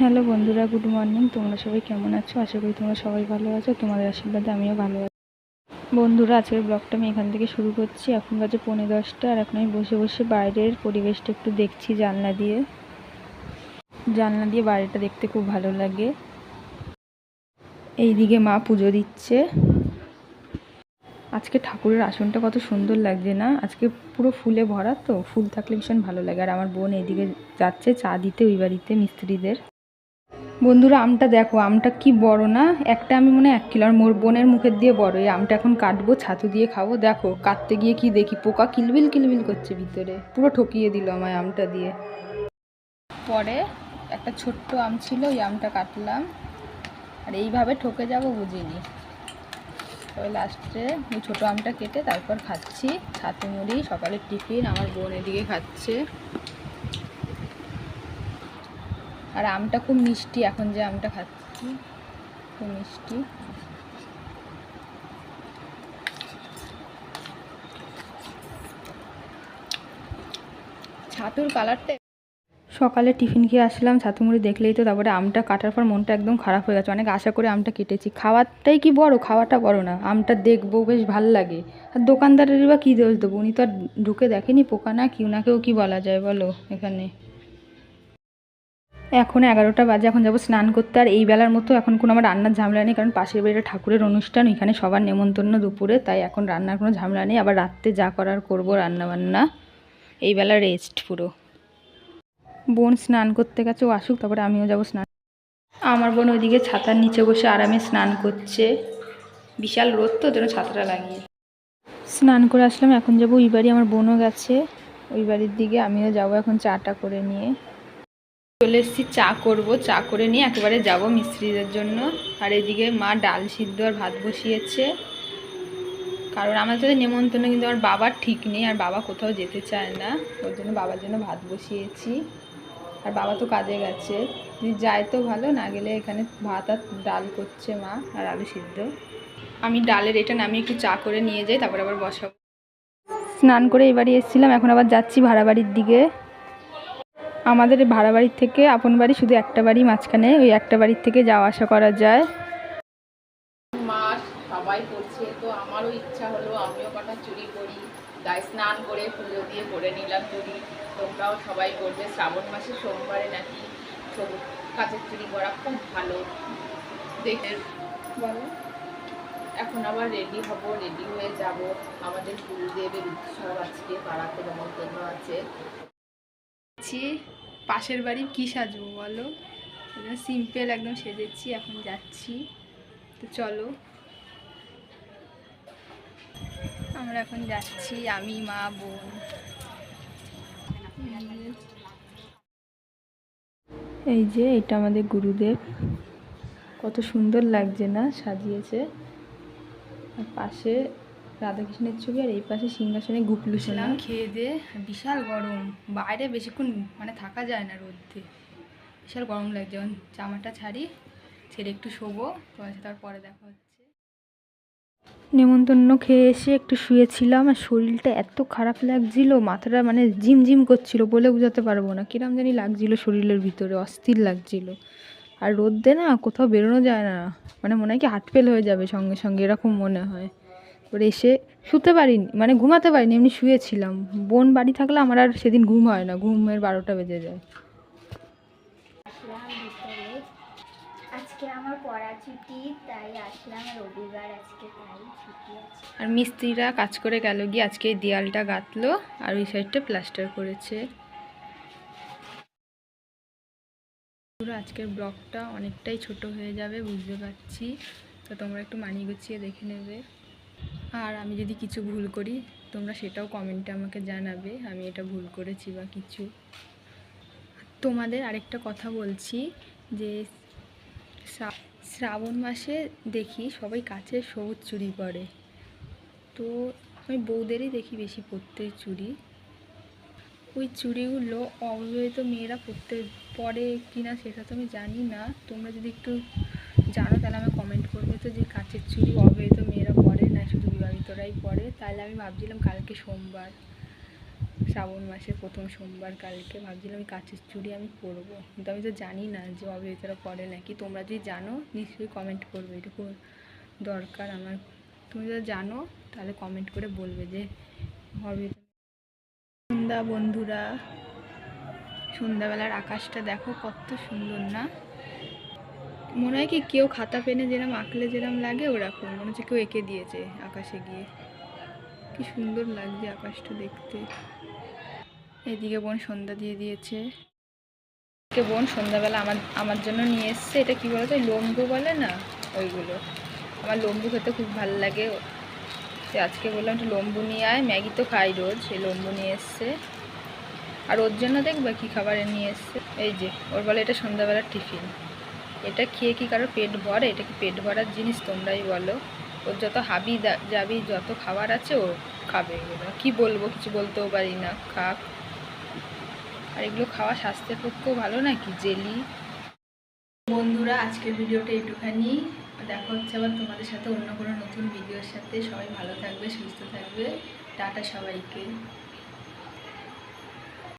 Hello বন্ধুরা, good morning. তোমরা সবাই কেমন আছো? আশা করি তোমরা সবাই ভালো আছো। তোমাদের আশীর্বাদে আমিও ভালো আছি। বন্ধুরা, আজকের ব্লগটা আমি এখান থেকে শুরু করছি। এখন বাজে পৌনে দশটা আর এখন আমি বসে বসে বাইরের পরিবেশটা একটু দেখছি জানলা দিয়ে। জানলা দিয়ে বাইরেটা দেখতে খুব ভালো লাগে। এইদিকে মা পুজো দিচ্ছে। আজকে ঠাকুরের আসনটা কত সুন্দর লাগছে না? আজকে পুরো ফুলে ভরা তো, ফুল থাকলে ভীষণ ভালো লাগে। আর আমার বোন এইদিকে যাচ্ছে চা দিতে ওই বাড়িতে মিস্ত্রিদের। বন্ধুরা, আমটা দেখো, আমটা কি বড় না? একটা আমি মনে এক কিলো, আর মোর বোনের মুখের দিয়ে বড়। এই আমটা এখন কাটবো, ছাতু দিয়ে খাব। দেখো, কাটতে গিয়ে কি দেখি, পোকা কিলবিল কিলবিল করছে ভিতরে। পুরো ঠকিয়ে দিল আমায় আমটা দিয়ে। পরে একটা ছোট্ট আম ছিল, ওই আমটা কাটলাম। আর এইভাবে ঠকে যাব বুঝিনি। তবে লাস্টে ওই ছোটো আমটা কেটে তারপর খাচ্ছি। ছাতু মুড়ি, সকালের টিফিন, আমার বোন এদিকে খাচ্ছে। আর আমটা খুব মিষ্টি, এখন যে আমটা খাচ্ছি, খুব মিষ্টি। ছাতুর কালারটা সকালে টিফিন খেয়ে আসলাম, ছাতু মুড়ি দেখলেই তো, তারপরে আমটা কাটার পর মনটা একদম খারাপ হয়ে গেছে। অনেক আশা করে আমটা কেটেছি। খাওয়াটাই কি বড়? খাওয়াটা বড় না। আমটা দেখব, বেশ ভালো লাগে। আর দোকানদারেরই বা কী দোষ দেবো? উনি তো আর ঢুকে দেখেনি পোকা না কি ওনাকেও কি বলা যায় বলো এখানে? এখন এগারোটা বাজে, এখন যাব স্নান করতে। আর এই বেলার মতো এখন কোনো আমার রান্নার ঝামেলা নেই, কারণ পাশের বাড়িটা ঠাকুরের অনুষ্ঠান এখানে সবার নেমন্তন্ন দুপুরে, তাই এখন রান্নার কোনো ঝামেলা নেই। আবার রাত্রে যা করার করব রান্না বান্না এই বেলা রেস্ট পুরো। বোন স্নান করতে গেছে, ও আসুক, তারপরে আমিও যাব স্নান। আমার বোন ওইদিকে ছাতার নিচে বসে আরামে স্নান করছে। বিশাল রোদ তো যেন ছাতাটা লাগিয়ে। স্নান করে আসলাম, এখন যাব, ওই বাড়ি আমার বোনও গেছে। ওই বাড়ির দিকে আমিও যাব এখন চাটা করে নিয়ে। চলে এসেছি, চা করব। চা করে নিয়ে একেবারে যাব মিস্ত্রিদের জন্য। আর এদিকে মা ডাল সিদ্ধ আর ভাত বসিয়েছে। কারণ আমার সাথে নেমন্তন্ন, কিন্তু আমার বাবার ঠিক নেই। আর বাবা কোথাও যেতে চায় না। ওর জন্য বাবার জন্য ভাত বসিয়েছি। আর বাবা তো কাজে গেছে। যদি যায় তো ভালো, না গেলে এখানে ভাত আর ডাল করছে মা আর আলু সিদ্ধ। আমি ডালের এটা নামিয়ে একটু চা করে নিয়ে যাই, তারপর আবার বসাবো। স্নান করে এবারে এসেছিলাম, এখন আবার যাচ্ছি ভাড়া বাড়ির দিকে। আমাদের ভাড়া বাড়ির থেকে আপন বাড়ি শুধু একটা বাড়ি মাঝখানে, ওই একটা বাড়ির থেকে যাওয়া আসা করা যায়। মাস সবাই করছে, তো আমারও ইচ্ছা হলো, আমিও কটা চুরি করি গায়ে স্নান করে পুজো দিয়ে করে নিলাম চুরি। তোমরাও সবাই করবে, শ্রাবণ মাসে সোমবারে নাকি সবুজ কাঁচের চুরি করা খুব ভালো। দেখে বলো। এখন আবার রেডি হব রেডি হয়ে যাব। আমাদের গুরুদেবের উৎসব আজকে, পাড়াতে নেমন্তন্ন আছে। যাচ্ছি পাশের বাড়ি কি সাজবো বলো? সিম্পল একদম সেজেছি, এখন যাচ্ছি। তো চলো। আমরা এখন যাচ্ছি, আমি, মা, বোন। এই যে, এটা আমাদের গুরুদেব। কত সুন্দর লাগছে না, সাজিয়েছে। পাশে রাধাকৃষ্ণের ছবি আর এই পাশে সিংহাসনে গুপলু ছিলাম খেয়ে দিয়ে। বিশাল গরম। বাইরে বেশিক্ষণ মানে থাকা যায় না রোদে। বিশাল গরম লাগছে। যখন জামাটা ছাড়ি ছেড়ে একটু শোবো। তোমার সাথে তারপরে দেখা হচ্ছে। নেমন্তন্ন খেয়ে এসে একটু শুয়েছিলাম আর শরীরটা এত খারাপ লাগছিল মাথাটা মানে ঝিমঝিম করছিল বলে বোঝাতে পারব না। কিরম জানি লাগছিল শরীরের ভিতরে অস্থির লাগছিল। আর রোদ্দে না কোথাও বেরোনো যায় না। মানে মনে হয় কি হাট ফেল হয়ে যাবে সঙ্গে সঙ্গে এরকম মনে হয়। এবার এসে শুতে পারিনি মানে ঘুমাতে পারিনি এমনি শুয়েছিলাম। বোন বাড়ি থাকলে আমার আর সেদিন ঘুম হয় না ঘুমের বারোটা বেজে যায়। আজকে আমার পড়া ছুটি তাই আসলাম রবিবার আজকে তাই ছুটি আছে। আর মিস্ত্রিরা কাজ করে গেল গিয়ে আজকে এই দেয়ালটা গাঁথলো আর ওই সাইডটা প্লাস্টার করেছে। পুরো আজকের ব্লগটা অনেকটাই ছোট হয়ে যাবে বুঝতে পারছি। তো তোমরা একটু মানিয়ে গুছিয়ে দেখে নেবে। আর আমি যদি কিছু ভুল করি, তোমরা সেটাও কমেন্টে আমাকে জানাবে, আমি এটা ভুল করেছি বা কিছু। তোমাদের আরেকটা কথা বলছি যে শ্রাবণ মাসে দেখি সবাই কাছে সবুজ চুরি করে তো আমি বউদেরই দেখি বেশি পরতে চুরি ওই চুড়িগুলো অবিবাহিত মেয়েরা পরতে, পরে কিনা সেটা তো আমি জানি না। তোমরা যদি একটু জানো তাহলে আমি কমেন্ট করবে তো যে কাচের চুড়ি অবিবাহিত মেয়েরা বিবাহিতরাই পরে তাহলে আমি ভাবছিলাম কালকে সোমবার, শ্রাবণ মাসের প্রথম সোমবার কালকে, ভাবছিলাম কাচের চুড়ি আমি পরবো। কিন্তু আমি তো জানি না যে অবিবাহিতরা পরে নাকি। তোমরা যদি জানো, নিশ্চয়ই কমেন্ট করবে, এটুকু দরকার আমার। তুমি যদি জানো, তাহলে কমেন্ট করে বলবে যে অবিবাহিত সন্ধ্যা বন্ধুরা, সন্ধ্যাবেলার আকাশটা দেখো কত সুন্দর না? মনে হয় কি কেউ খাতা পেনে যেরম আঁকলে যেরম লাগে, ওরকম। মনে হচ্ছে কেউ এঁকে দিয়েছে আকাশে গিয়ে। কি সুন্দর লাগছে আকাশটা দেখতে। এদিকে বোন সন্ধ্যা দিয়ে দিয়েছে। এদিকে বোন সন্ধ্যাবেলা আমার আমার জন্য নিয়ে এসছে। এটা কি বলতো লম্বু বলে না? ওইগুলো। আমার লম্বু খেতে খুব ভালো লাগে। তো আজকে বললাম একটু লম্বু নিয়ে আয়। ম্যাগি তো খাই রোজ সেই লম্বু নিয়ে এসছে। আর ওর জন্য দেখবে কি খাবারে নিয়ে এসছে। এই যে, ওর বলে এটা সন্ধ্যাবেলার টিফিন। এটা খেয়ে কি কারও পেট ভরে? এটা কি পেট ভরার জিনিস তোমরাই বলো? ওর যত হাবি জাবি যত খাবার আছে ও খাবে। এগুলো কি বলব? কিছু বলতেও পারি না। খাক। আর এগুলো খাওয়া স্বাস্থ্যের পক্ষেও ভালো নাকি? জেলি। বন্ধুরা, আজকের ভিডিওটা এইটুখানি। দেখা হচ্ছে আবার তোমাদের সাথে অন্য কোনো নতুন ভিডিওর সাথে। সবাই ভালো থাকবে, সুস্থ থাকবে। টাটা সবাইকে।